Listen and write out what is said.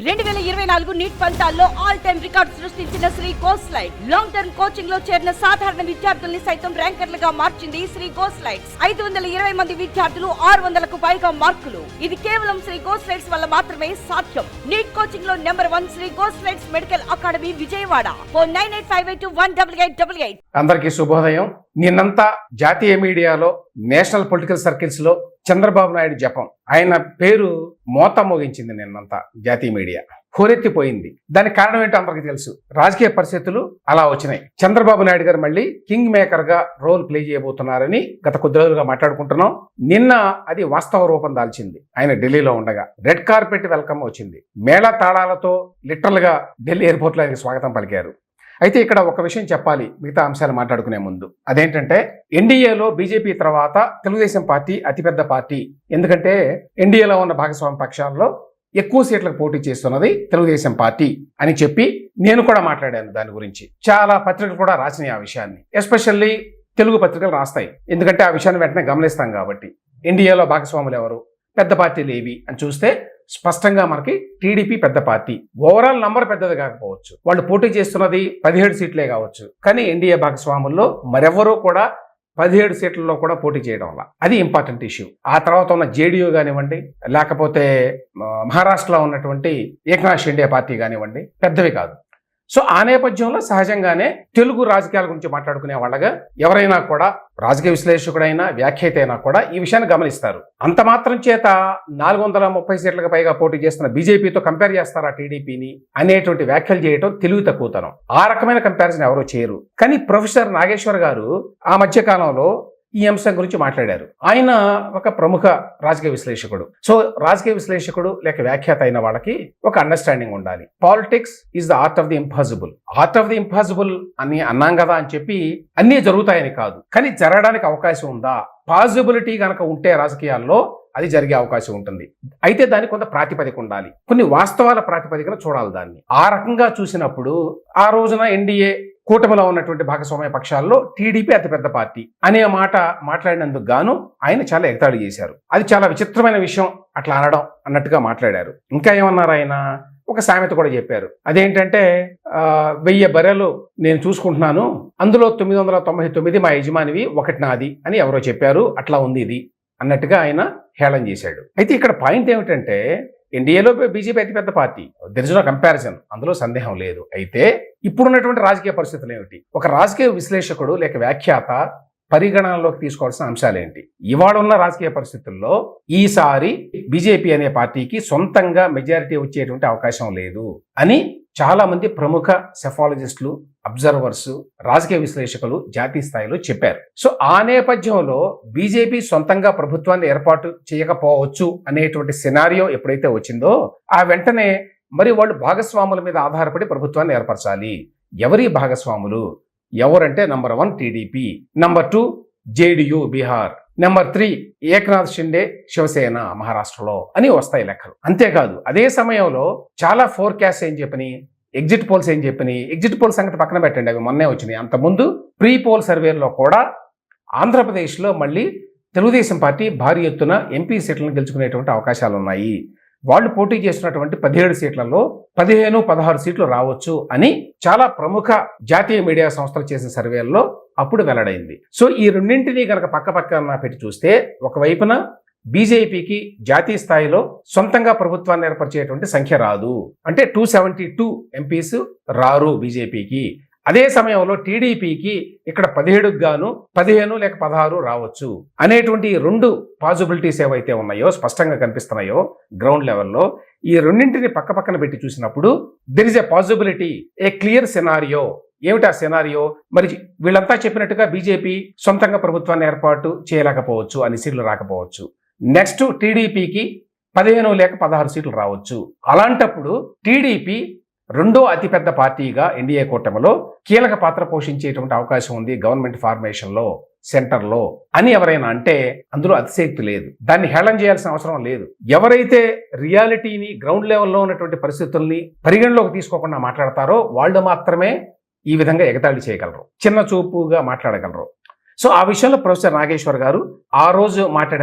రెండు వేల ఇరవై నాలుగు నీట్ ఫలితాల్లో ఆల్ టైమ్ రికార్డు సృష్టించిన శ్రీ గోస్లైడ్ లాంగ్ టర్మ్ కోచింగ్లో చేరిన సాధారణ విద్యార్థుల్ని సైతం ర్యాంకర్లుగా మార్చింది శ్రీ గోస్లైడ్స్ ఐదు వందల ఇరవై మంది విద్యార్థులు ఆరు వందలకు పైగా మార్కులు. ఇది కేవలం శ్రీ గోస్లైడ్స్ వల్ల మాత్రమే సాధ్యం. నీట్ కోచింగ్లో number one Shri గోస్లైడ్స్ medical academy Vijayawada. Four nine eight five eight one double eight double eight. అందరికీ శుభోదయం. నిన్నంతా జాతీయ మీడియాలో నేషనల్ పొలిటికల్ సర్కిల్స్లో చంద్రబాబు నాయుడు జపం. ఆయన పేరు మోత మోగించింది నిన్నంతా జాతీయ మీడియా. హోరెత్తిపోయింది. దానికి కారణం ఏంటో అందరికీ తెలుసు. రాజకీయ పరిస్థితులు అలా వచ్చినాయి. చంద్రబాబు నాయుడు గారు మళ్ళీ కింగ్ మేకర్గా రోల్ ప్లే చేయబోతున్నారని గత కొద్ది రోజులుగా మాట్లాడుకుంటున్నాం. నిన్న అది వాస్తవ రూపం దాల్చింది. ఆయన ఢిల్లీలో ఉండగా రెడ్ కార్పెట్ వెల్కమ్ వచ్చింది. మేళ తాళాలతో లిటరల్గా ఢిల్లీ ఎయిర్పోర్ట్లో ఆయనకి స్వాగతం పలికారు. అయితే ఇక్కడ ఒక విషయం చెప్పాలి మిగతా అంశాలు మాట్లాడుకునే ముందు. అదేంటంటే ఎన్డీఏలో బీజేపీ తర్వాత తెలుగుదేశం పార్టీ అతిపెద్ద పార్టీ. ఎందుకంటే ఎన్డీఏలో ఉన్న భాగస్వామ్య పక్షాల్లో ఎక్కువ సీట్లకు పోటీ చేస్తున్నది తెలుగుదేశం పార్టీ అని చెప్పి నేను కూడా మాట్లాడాను దాని గురించి. చాలా పత్రికలు కూడా రాసినాయి ఆ విషయాన్ని. ఎస్పెషల్లీ తెలుగు పత్రికలు రాస్తాయి. ఎందుకంటే ఆ విషయాన్ని వెంటనే గమనిస్తాం కాబట్టి. ఎన్డీఏలో భాగస్వాములు ఎవరు? పెద్ద పార్టీలు ఏవి? అని చూస్తే స్పష్టంగా మనకి టీడీపీ పెద్ద పార్టీ. ఓవరాల్ నంబర్ పెద్దది కాకపోవచ్చు. వాళ్ళు పోటీ చేస్తున్నది పదిహేడు సీట్లే కావచ్చు. కానీ ఎన్డీఏ భాగస్వాముల్లో మరెవరూ కూడా పదిహేడు సీట్లలో కూడా పోటీ చేయడం వల్ల అది ఇంపార్టెంట్ ఇష్యూ ఆ తర్వాత ఉన్న జేడీయూ కానివ్వండి లేకపోతే మహారాష్ట్రలో ఉన్నటువంటి ఏకనాథ్ షిండే పార్టీ కానివ్వండి పెద్దవి కాదు. సో ఆ నేపథ్యంలో సహజంగానే తెలుగు రాజకీయాల గురించి మాట్లాడుకునే వాళ్ళగా ఎవరైనా కూడా రాజకీయ విశ్లేషకుడైనా వ్యాఖ్యత అయినా కూడా ఈ విషయాన్ని గమనిస్తారు. అంత మాత్రం చేత నాలుగు వందల ముప్పై సీట్లకు పైగా పోటీ చేస్తున్న బీజేపీతో కంపేర్ చేస్తారా టీడీపీని అనేటువంటి వ్యాఖ్యలు చేయటం తెలివి తక్కువతనం. ఆ రకమైన కంపారిజన్ ఎవరో చేయరు. కానీ ప్రొఫెసర్ నాగేశ్వర్ గారు ఆ మధ్య కాలంలో ఈ అంశం గురించి మాట్లాడారు. ఆయన ఒక ప్రముఖ రాజకీయ విశ్లేషకుడు. సో రాజకీయ విశ్లేషకుడు లేక వ్యాఖ్యాత అయిన వాళ్ళకి ఒక అండర్స్టాండింగ్ ఉండాలి. Politics is the art of the impossible art of the impossible అని అన్నాం కదా అని చెప్పి అన్నీ జరుగుతాయని కాదు. కానీ జరగడానికి అవకాశం ఉందా? పాసిబిలిటీ కనుక ఉంటే రాజకీయాల్లో అది జరిగే అవకాశం ఉంటుంది. అయితే దానికి కొంత ప్రాతిపదిక ఉండాలి. కొన్ని వాస్తవాల ప్రాతిపదికన చూడాలి దాన్ని. ఆ రకంగా చూసినప్పుడు ఆ రోజున ఎన్డీఏ కూటమిలో ఉన్నటువంటి భాగస్వామ్య పక్షాల్లో టీడీపీ అతిపెద్ద పార్టీ అనే మాట మాట్లాడినందుకు గాను ఆయన చాలా ఎగతాళి చేశారు. అది చాలా విచిత్రమైన విషయం అట్లా అనడం అన్నట్టుగా మాట్లాడారు. ఇంకా ఏమన్నారు ఆయన? ఒక సామెత కూడా చెప్పారు. అదేంటంటే వెయ్యి బర్రెలు నేను చూసుకుంటున్నాను అందులో తొమ్మిది వందల తొంభై తొమ్మిది మా యజమానివి ఒకటి నాది అని ఎవరో చెప్పారు అట్లా ఉంది ఇది అన్నట్టుగా ఆయన హేళన చేశాడు. అయితే ఇక్కడ పాయింట్ ఏమిటంటే ఎన్డీఏలో బీజేపీ అతిపెద్ద party. There is no comparison అందులో సందేహం లేదు. అయితే ఇప్పుడున్నటువంటి రాజకీయ పరిస్థితులు ఏమిటి? ఒక రాజకీయ విశ్లేషకుడు లేక వ్యాఖ్యాత పరిగణనలోకి తీసుకోవాల్సిన అంశాలు ఏంటి? ఇవాళ ఉన్న రాజకీయ పరిస్థితుల్లో ఈసారి బీజేపీ అనే పార్టీకి సొంతంగా మెజారిటీ వచ్చేటువంటి అవకాశం లేదు అని చాలా మంది ప్రముఖ సెఫాలజిస్టులు అబ్జర్వర్స్ రాజకీయ విశ్లేషకులు జాతీయ స్థాయిలో చెప్పారు. సో ఆ నేపథ్యంలో బీజేపీ సొంతంగా ప్రభుత్వాన్ని ఏర్పాటు చేయకపోవచ్చు అనేటువంటి సినారియో ఎప్పుడైతే వచ్చిందో ఆ వెంటనే మరి వాళ్ళు భాగస్వాముల మీద ఆధారపడి ప్రభుత్వాన్ని ఏర్పరచాలి. ఎవరి భాగస్వాములు? ఎవరంటే number one TDP number two JDU Bihar number three Eknath Shinde Shiv Sena మహారాష్ట్రలో అని వస్తాయి లెక్కలు. అంతేకాదు అదే సమయంలో చాలా ఫోర్కాస్ట్ ఏం చెప్పని ఎగ్జిట్ పోల్స్ ఏం చెప్పని ఎగ్జిట్ పోల్ సంగతి పక్కన పెట్టండి అవి మొన్నే వచ్చినాయి. అంతకుముందు ప్రీ పోల్ సర్వేలో కూడా ఆంధ్రప్రదేశ్లో మళ్ళీ తెలుగుదేశం పార్టీ భారీ ఎత్తున ఎంపీ సీట్లను గెలుచుకునేటువంటి అవకాశాలు ఉన్నాయి వాళ్ళు పోటీ చేసినటువంటి పదిహేడు సీట్లలో పదిహేను పదహారు సీట్లు రావచ్చు అని చాలా ప్రముఖ జాతీయ మీడియా సంస్థలు చేసిన సర్వేల్లో అప్పుడు వెల్లడైంది. సో ఈ రెండింటినీ గనక పక్క పక్కన పెట్టి చూస్తే ఒకవైపున బీజేపీకి జాతీయ స్థాయిలో సొంతంగా ప్రభుత్వాన్ని ఏర్పరిచేటువంటి సంఖ్య రాదు. అంటే టూ సెవెంటీ టూ ఎంపీస్ రారు బీజేపీకి. అదే సమయంలో టీడీపీకి ఇక్కడ పదిహేడుకు గాను పదిహేను లేక పదహారు రావచ్చు అనేటువంటి రెండు పాసిబిలిటీస్ ఏవైతే ఉన్నాయో స్పష్టంగా కనిపిస్తున్నాయో గ్రౌండ్ లెవెల్లో ఈ రెండింటిని పక్క పక్కన పెట్టి చూసినప్పుడు there is a possibility a clear scenario ఏమిటి ఆ సినారియో మరి వీళ్ళంతా చెప్పినట్టుగా బీజేపీ సొంతంగా ప్రభుత్వాన్ని ఏర్పాటు చేయలేకపోవచ్చు అని సీట్లు రాకపోవచ్చు. నెక్స్ట్ టీడీపీకి పదిహేను లేక పదహారు సీట్లు రావచ్చు. అలాంటప్పుడు టీడీపీ రెండో అతిపెద్ద పార్టీగా ఎన్డీఏ కూటమిలో కీలక పాత్ర పోషించేటువంటి అవకాశం ఉంది గవర్నమెంట్ ఫార్మేషన్లో సెంటర్లో అని ఎవరైనా అంటే అందులో అతిశక్తి లేదు. దాన్ని హేళన చేయాల్సిన అవసరం లేదు. ఎవరైతే రియాలిటీని గ్రౌండ్ లెవెల్లో ఉన్నటువంటి పరిస్థితుల్ని పరిగణలోకి తీసుకోకుండా మాట్లాడతారో వాళ్ళు మాత్రమే ఈ విధంగా ఎగతాళి చేయగలరు. చిన్న చూపుగా మాట్లాడగలరు. సో ఆ విషయంలో ప్రొఫెసర్ నాగేశ్వర్ గారు ఆ రోజు మాట్లాడిన